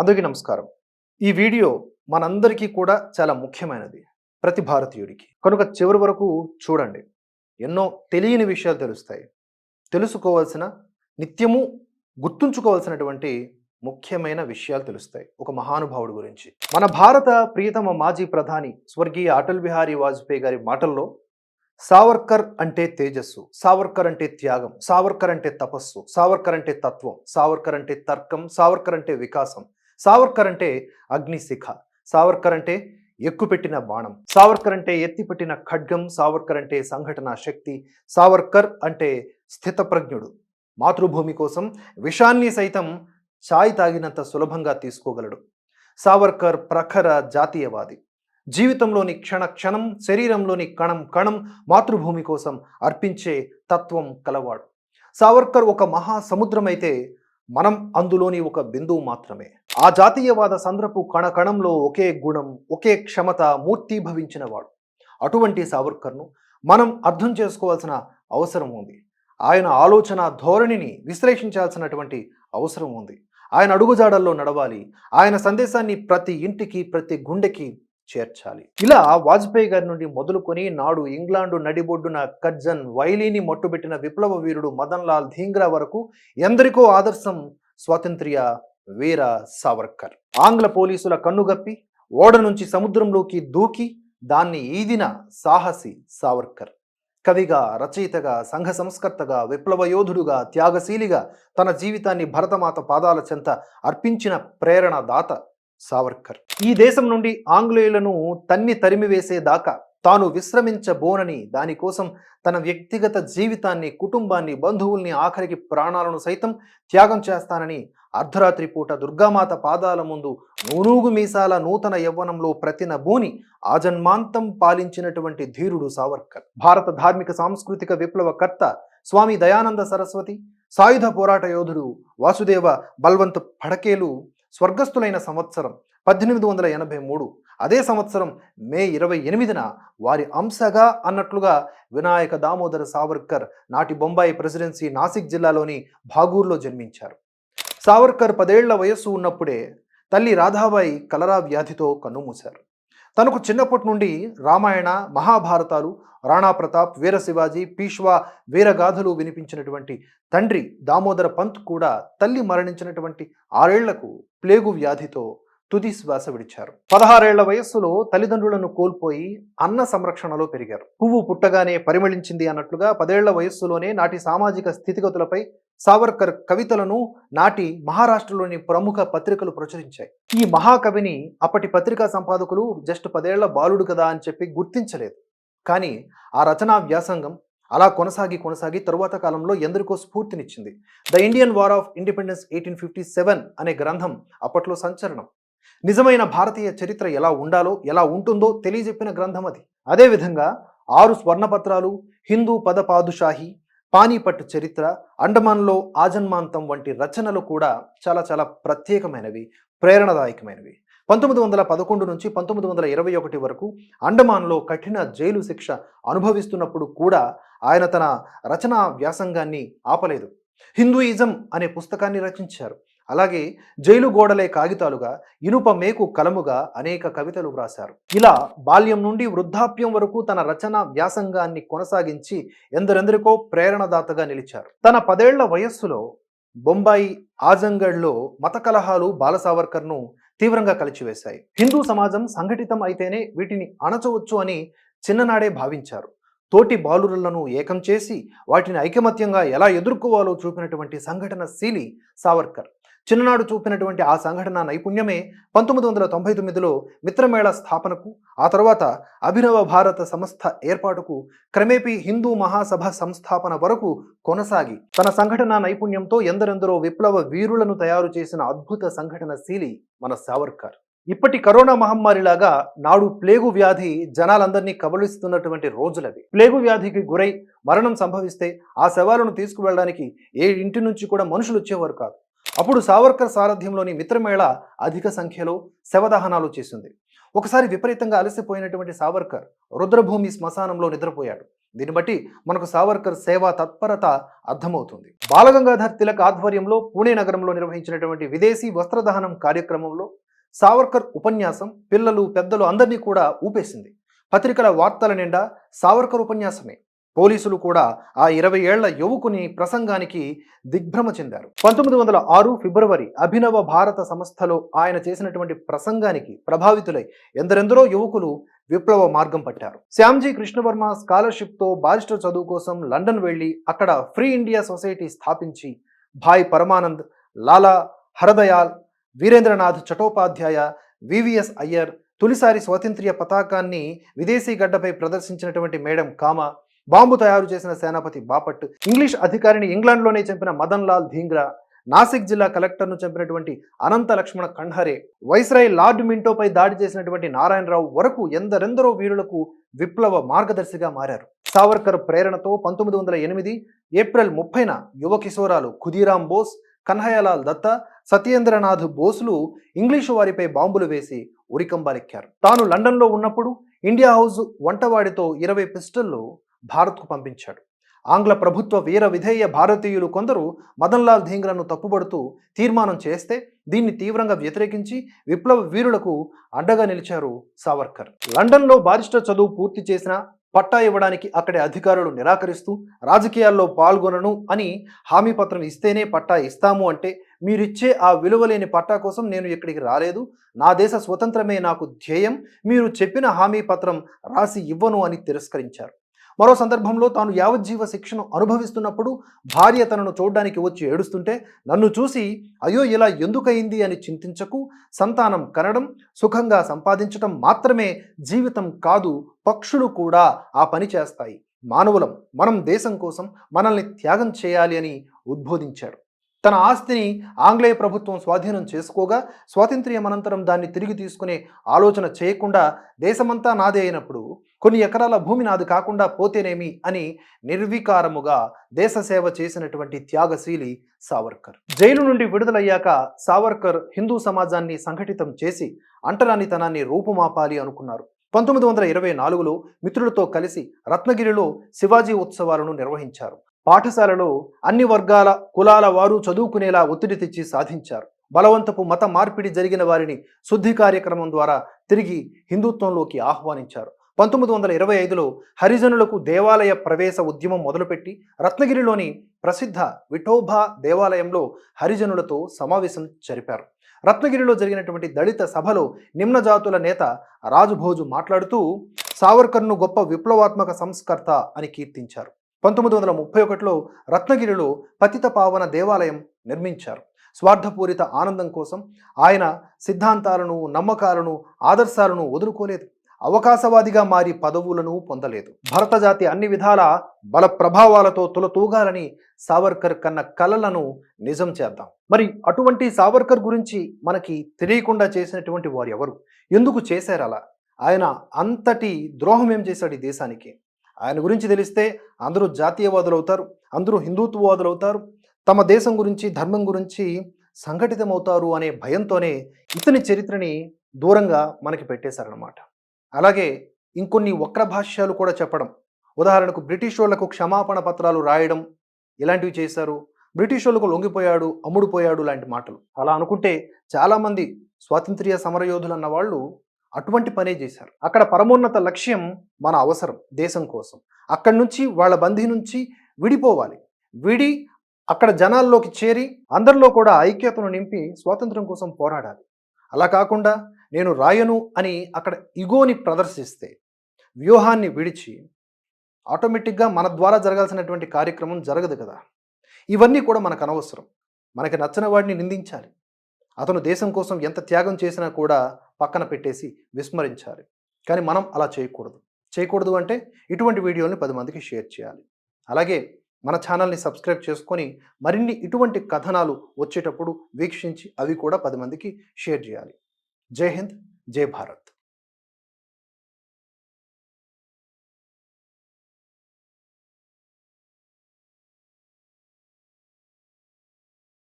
అందుకే నమస్కారం. ఈ వీడియో మనందరికీ కూడా చాలా ముఖ్యమైనది. ప్రతి భారతీయుడికి. కనుక చివరి వరకు చూడండి. ఎన్నో తెలియని విషయాలు తెలుస్తాయి. తెలుసుకోవాల్సిన నిత్యము గుర్తుంచుకోవాల్సినటువంటి ముఖ్యమైన విషయాలు తెలుస్తాయి. ఒక మహానుభావుడి గురించి. మన భారత ప్రియతమ మాజీ ప్రధాని స్వర్గీయ అటల్ బిహారీ వాజ్పేయి గారి మాటల్లో సావర్కర్ అంటే తేజస్సు సావర్కర్ అంటే త్యాగం సావర్కర్ అంటే తపస్సు సావర్కర్ అంటే తత్వం సావర్కర్ అంటే తర్కం సావర్కర్ అంటే వికాసం సావర్కర్ అంటే అగ్నిశిఖ. సావర్కర్ అంటే ఎక్కుపెట్టిన బాణం. సావర్కర్ అంటే ఎత్తిపెట్టిన ఖడ్గం. సావర్కర్ అంటే సంఘటన శక్తి. సావర్కర్ అంటే స్థితప్రజ్ఞుడు. మాతృభూమి కోసం విషాన్ని సైతం ఛాయ్ తాగినంత సులభంగా తీసుకోగలడు. సావర్కర్ ప్రఖర జాతీయవాది. జీవితంలోని క్షణ క్షణం శరీరంలోని కణం కణం మాతృభూమి కోసం అర్పించే తత్వం కలవాడు. సావర్కర్ ఒక మహా సముద్రమైతే మనం అందులోని ఒక బిందువు మాత్రమే. ఆ జాతీయవాద సంద్రపు కణ కణంలో ఒకే గుణం ఒకే క్షమత మూర్తీభవించిన వాడు అటువంటి సావర్కర్ను మనం అర్థం చేసుకోవాల్సిన అవసరం ఉంది. ఆయన ఆలోచన ధోరణిని విశ్లేషించాల్సినటువంటి అవసరం ఉంది. ఆయన అడుగుజాడల్లో నడవాలి. ఆయన సందేశాన్ని ప్రతి ఇంటికి ప్రతి గుండెకి చేర్చాలి. ఇలా వాజ్పేయి గారి నుండి మొదలుకొని నాడు ఇంగ్లాండు నడిబొడ్డున కజ్జన్ వైలీని మట్టుబెట్టిన విప్లవ వీరుడు మదన్ లాల్ ధీంగ్రా వరకు ఎందరికో ఆదర్శం స్వాతంత్ర్య వీర సావర్కర్. ఆంగ్ల పోలీసుల కన్నుగప్పి ఓడ నుంచి సముద్రంలోకి దూకి దాన్ని ఈదిన సాహసి సావర్కర్. కవిగా రచయితగా సంఘ సంస్కర్తగా విప్లవ యోధుడుగా త్యాగశీలిగా తన జీవితాన్ని భరతమాత పాదాల చెంత అర్పించిన ప్రేరణదాత సావర్కర్. ఈ దేశం నుండి ఆంగ్లేయులను తన్ని తరిమివేసేదాకా తాను విశ్రమించబోనని దానికోసం తన వ్యక్తిగత జీవితాన్ని కుటుంబాన్ని బంధువుల్ని ఆఖరికి ప్రాణాలను సైతం త్యాగం చేస్తానని అర్ధరాత్రి పూట దుర్గామాత పాదాల ముందు నూనూగు మీసాల నూతన యవ్వనంలో ప్రతినబూని ఆజన్మాంతం పాలించినటువంటి ధీరుడు సావర్కర్. భారత ధార్మిక సాంస్కృతిక విప్లవకర్త స్వామి దయానంద సరస్వతి సాయుధ పోరాట యోధుడు వాసుదేవ బల్వంత్ ఫడకేలు స్వర్గస్థులైన సంవత్సరం పద్దెనిమిది వందల ఎనభై మూడు. అదే సంవత్సరం మే ఇరవై ఎనిమిదిన వారి అంశగా అన్నట్లుగా వినాయక దామోదర సావర్కర్ నాటి బొంబాయి ప్రెసిడెన్సీ నాసిక్ జిల్లాలోని భాగూర్లో జన్మించారు. సావర్కర్ పదేళ్ళ వయస్సు ఉన్నప్పుడే తల్లి రాధాబాయి కలరా వ్యాధితో కన్నుమూశారు తనకు చిన్నప్పటి నుండి రామాయణ మహాభారతాలు రాణా ప్రతాప్ వీర శివాజీ పీష్వా వీరగాథలు వినిపించినటువంటి తండ్రి దామోదర పంత్ కూడా తల్లి మరణించినటువంటి ఆరేళ్ళకు ప్లేగు వ్యాధితో తుది శ్వాస విడిచారు. పదహారేళ్ళ వయస్సులో తల్లిదండ్రులను కోల్పోయి అన్న సంరక్షణలో పెరిగారు. పువ్వు పుట్టగానే పరిమళించింది అన్నట్లుగా పదేళ్ళ వయస్సులోనే నాటి సామాజిక స్థితిగతులపై సావర్కర్ కవితలను నాటి మహారాష్ట్రలోని ప్రముఖ పత్రికలు ప్రచురించాయి. ఈ మహాకవిని అప్పటి పత్రికా సంపాదకులు జస్ట్ పదేళ్ళ బాలుడు కదా అని చెప్పి గుర్తించలేదు. కానీ ఆ రచనా వ్యాసంగం అలా కొనసాగి కొనసాగి తరువాత కాలంలో ఎందరికో స్ఫూర్తినిచ్చింది. The Indian war of independence eighteen fifty seven అనే గ్రంథం అప్పట్లో సంచలనం. నిజమైన భారతీయ చరిత్ర ఎలా ఉండాలో ఎలా ఉంటుందో తెలియజెప్పిన గ్రంథం అది. అదేవిధంగా ఆరు స్వర్ణపత్రాలు హిందూ పదపాదుషాహి పానీపట్ చరిత్ర అండమాన్లో ఆజన్మాంతం వంటి రచనలు కూడా చాలా చాలా ప్రత్యేకమైనవి ప్రేరణదాయకమైనవి. పంతొమ్మిది వందల పదకొండు నుంచి పంతొమ్మిది వందల ఇరవై ఒకటి వరకు అండమాన్లో కఠిన జైలు శిక్ష అనుభవిస్తున్నప్పుడు కూడా ఆయన తన రచనా వ్యాసంగాన్ని ఆపలేదు. హిందూయిజం అనే పుస్తకాన్ని రచించారు. అలాగే జైలు గోడలే కాగితాలుగా ఇనుప మేకు కలముగా అనేక కవితలు వ్రాశారు. ఇలా బాల్యం నుండి వృద్ధాప్యం వరకు తన రచన వ్యాసంగాన్ని కొనసాగించి ఎందరెందరికో ప్రేరణదాతగా నిలిచారు. తన పదేళ్ళ వయస్సులో బొంబాయి ఆజంగఢ్లో మత కలహాలు బాలసావర్కర్ను తీవ్రంగా కలిచివేశాయి. హిందూ సమాజం సంఘటితం అయితేనే వీటిని అణచవచ్చు అని చిన్ననాడే భావించారు. తోటి బాలురులను ఏకం చేసి వాటిని ఐకమత్యంగా ఎలా ఎదుర్కోవాలో చూపినటువంటి సంఘటన శీలి సావర్కర్. చిన్ననాడు చూపినటువంటి ఆ సంఘటన నైపుణ్యమే పంతొమ్మిది వందల తొంభై తొమ్మిదిలో మిత్రమేళ స్థాపనకు ఆ తర్వాత అభినవ భారత సంస్థ ఏర్పాటుకు క్రమేపీ హిందూ మహాసభ సంస్థాపన వరకు కొనసాగి తన సంఘటన నైపుణ్యంతో ఎందరెందరో విప్లవ వీరులను తయారు చేసిన అద్భుత సంఘటన శీలి మన సావర్కర్. ఇప్పటి కరోనా మహమ్మారిలాగా నాడు ప్లేగు వ్యాధి జనాలందరినీ కబలిస్తున్నటువంటి రోజులవి. ప్లేగు వ్యాధికి గురై మరణం సంభవిస్తే ఆ శవాలను తీసుకువెళ్ళడానికి ఏ ఇంటి నుంచి కూడా మనుషులు వచ్చేవారు కాదు. అప్పుడు సావర్కర్ సారథ్యంలోని మిత్రమేళ అధిక సంఖ్యలో శవదహనాలు చేసింది. ఒకసారి విపరీతంగా అలసిపోయినటువంటి సావర్కర్ రుద్రభూమి శ్మశానంలో నిద్రపోయాడు. దీన్ని బట్టి మనకు సావర్కర్ సేవా తత్పరత అర్థమవుతుంది. బాలగంగాధర్ తిలక్ ఆధ్వర్యంలో పూణే నగరంలో నిర్వహించినటువంటి విదేశీ వస్త్రదహనం కార్యక్రమంలో సావర్కర్ ఉపన్యాసం పిల్లలు పెద్దలు అందరినీ కూడా ఊపేసింది. పత్రికల వార్తల నిండా సావర్కర్ ఉపన్యాసమే. పోలీసులు కూడా ఆ ఇరవై ఏళ్ళ యువకుని ప్రసంగానికి దిగ్భ్రమ చెందారు. పంతొమ్మిది వందల ఆరు ఫిబ్రవరి అభినవ భారత సంస్థలో ఆయన చేసినటువంటి ప్రసంగానికి ప్రభావితులై ఎందరెందరో యువకులు విప్లవ మార్గం పట్టారు. శ్యామ్జీ కృష్ణవర్మ స్కాలర్షిప్తో బారిస్టర్ చదువు కోసం లండన్ వెళ్ళి అక్కడ ఫ్రీ ఇండియా సొసైటీ స్థాపించి Bhai Paramanand Lala Hardayal Virendranath Chattopadhyay V V S Iyer తొలిసారి స్వాతంత్ర్య పతాకాన్ని విదేశీ గడ్డపై ప్రదర్శించినటువంటి మేడం కామ బాంబు తయారు చేసిన సేనాపతి బాపట్ ఇంగ్లీష్ అధికారిని ఇంగ్లాండ్లోనే చంపిన మదన్ లాల్ ధీంగ్రా నాసిక్ జిల్లా కలెక్టర్ను చంపినటువంటి అనంత లక్ష్మణ కండ్హరే వైస్రాయ్ లార్డ్ మింటోపై దాడి చేసినటువంటి నారాయణరావు వరకు ఎందరెందరో వీరులకు విప్లవ మార్గదర్శిగా మారారు. సావర్కర్ ప్రేరణతో పంతొమ్మిది వందల ఎనిమిది ఏప్రిల్ ముప్పైన యువ కిశోరాలు ఖుదీరాం బోస్ కన్హయ్యలాల్ దత్తా సత్యేంద్రనాథ్ బోసులు ఇంగ్లీషు వారిపై బాంబులు వేసి ఉరికంబాలెక్కారు. తాను లండన్లో ఉన్నప్పుడు ఇండియా హౌస్ వంటవాడితో ఇరవై పిస్టల్లో భారత్కు పంపించాడు. ఆంగ్ల ప్రభుత్వ వీర విధేయ భారతీయులు కొందరు మదన్లాల్ ధీంగ్రాను తప్పుబడుతూ తీర్మానం చేస్తే దీన్ని తీవ్రంగా వ్యతిరేకించి విప్లవ వీరులకు అండగా నిలిచారు సావర్కర్. లండన్లో బారిస్టర్ చదువు పూర్తి చేసిన పట్టా ఇవ్వడానికి అక్కడి అధికారులు నిరాకరిస్తూ రాజకీయాల్లో పాల్గొనను అని హామీ పత్రం ఇస్తేనే పట్టా ఇస్తాము అంటే మీరిచ్చే ఆ విలువలేని పట్టా కోసం నేను ఇక్కడికి రాలేదు. నా దేశ స్వతంత్రమే నాకు ధ్యేయం. మీరు చెప్పిన హామీ పత్రం రాసి ఇవ్వను అని తిరస్కరించారు. మరో సందర్భంలో తాను యావజ్జీవ శిక్షను అనుభవిస్తున్నప్పుడు భార్య తనను చూడడానికి వచ్చి ఏడుస్తుంటే నన్ను చూసి అయ్యో ఇలా ఎందుకయింది? అని చింతించకు. సంతానం కనడం సుఖంగా సంపాదించటం మాత్రమే జీవితం కాదు పక్షులు కూడా ఆ పని చేస్తాయి. మానవులం మనం దేశం కోసం మనల్ని త్యాగం చేయాలి అని ఉద్బోధించాడు. తన ఆస్తిని ఆంగ్లేయ ప్రభుత్వం స్వాధీనం చేసుకోగా స్వాతంత్ర్యం అనంతరం దాన్ని తిరిగి తీసుకునే ఆలోచన చేయకుండా దేశమంతా నాదే అయినప్పుడు కొన్ని ఎకరాల భూమి నాది కాకుండా పోతేనేమి అని నిర్వికారముగా దేశ సేవ చేసినటువంటి త్యాగశీలి సావర్కర్. జైలు నుండి విడుదలయ్యాక సావర్కర్ హిందూ సమాజాన్ని సంఘటితం చేసి అంటరానితనాన్ని రూపుమాపాలి అనుకున్నారు. పంతొమ్మిది వందల ఇరవై నాలుగులో మిత్రులతో కలిసి రత్నగిరిలో శివాజీ ఉత్సవాలను నిర్వహించారు. పాఠశాలలో అన్ని వర్గాల కులాల వారు చదువుకునేలా ఒత్తిడి తెచ్చి సాధించారు. బలవంతపు మత మార్పిడి జరిగిన వారిని శుద్ధి కార్యక్రమం ద్వారా తిరిగి హిందుత్వంలోకి ఆహ్వానించారు. పంతొమ్మిది వందల ఇరవై ఐదులో హరిజనులకు దేవాలయ ప్రవేశ ఉద్యమం మొదలుపెట్టి రత్నగిరిలోని ప్రసిద్ధ విఠోబా దేవాలయంలో హరిజనులతో సమావేశం జరిపారు. రత్నగిరిలో జరిగినటువంటి దళిత సభలో నిమ్న జాతుల నేత రాజుభోజు మాట్లాడుతూ సావర్కర్ను గొప్ప విప్లవాత్మక సంస్కర్త అని కీర్తించారు. పంతొమ్మిది వందల ముప్పై ఒకటిలో రత్నగిరిలో పతిత పావన దేవాలయం నిర్మించారు. స్వార్థపూరిత ఆనందం కోసం ఆయన సిద్ధాంతాలను నమ్మకాలను ఆదర్శాలను వదులుకోలేదు. అవకాశవాదిగా మారి పదవులను పొందలేదు. భరత జాతి అన్ని విధాల బల ప్రభావాలతో తులతూగాలని సావర్కర్ కన్న కలలను నిజం చేద్దాం. మరి అటువంటి సావర్కర్ గురించి మనకి తెలియకుండా చేసినటువంటి వారు ఎవరు? ఎందుకు చేశారు అలా? ఆయన అంతటి ద్రోహం ఏం చేశాడు ఈ దేశానికి? ఆయన గురించి తెలిస్తే అందరూ జాతీయవాదులు అవుతారు అందరూ హిందుత్వవాదులు అవుతారు తమ దేశం గురించి ధర్మం గురించి సంఘటితమవుతారు అనే భయంతోనే ఇతని చరిత్రని దూరంగా మనకి పెట్టేశారనమాట అలాగే ఇంకొన్ని వక్ర భాష్యాలు కూడా చెప్పడం. ఉదాహరణకు బ్రిటిష్ వాళ్ళకు క్షమాపణ పత్రాలు రాయడం ఇలాంటివి చేశారు. బ్రిటిష్ వాళ్ళకు లొంగిపోయాడు అమ్ముడుపోయాడు లాంటి మాటలు. అలా అనుకుంటే చాలామంది స్వాతంత్ర్య సమరయోధులు అన్న వాళ్ళు అటువంటి పనే చేశారు. అక్కడ పరమోన్నత లక్ష్యం మన అవసరం దేశం కోసం. అక్కడి నుంచి వాళ్ళ బంధి నుంచి విడిపోవాలి. విడి అక్కడ జనాల్లోకి చేరి అందరిలో కూడా ఐక్యతను నింపి స్వాతంత్రం కోసం పోరాడాలి. అలా కాకుండా నేను రాయను అని అక్కడ ఇగోని ప్రదర్శిస్తే వ్యూహాన్ని విడిచి ఆటోమేటిక్గా మన ద్వారా జరగాల్సినటువంటి కార్యక్రమం జరగదు కదా. ఇవన్నీ కూడా మనకు అనవసరం. మనకి నచ్చిన వాడిని నిందించాలి. అతను దేశం కోసం ఎంత త్యాగం చేసినా కూడా పక్కన పెట్టేసి విస్మరించాలి. కానీ మనం అలా చేయకూడదు. చేయకూడదు అంటే ఇటువంటి వీడియోని పది మందికి షేర్ చేయాలి. అలాగే మన ఛానల్ని సబ్స్క్రైబ్ చేసుకొని మరిన్ని ఇటువంటి కథనాలు వచ్చేటప్పుడు వీక్షించి అవి కూడా పది మందికి షేర్ చేయాలి. జై హింద్ జై భారత్.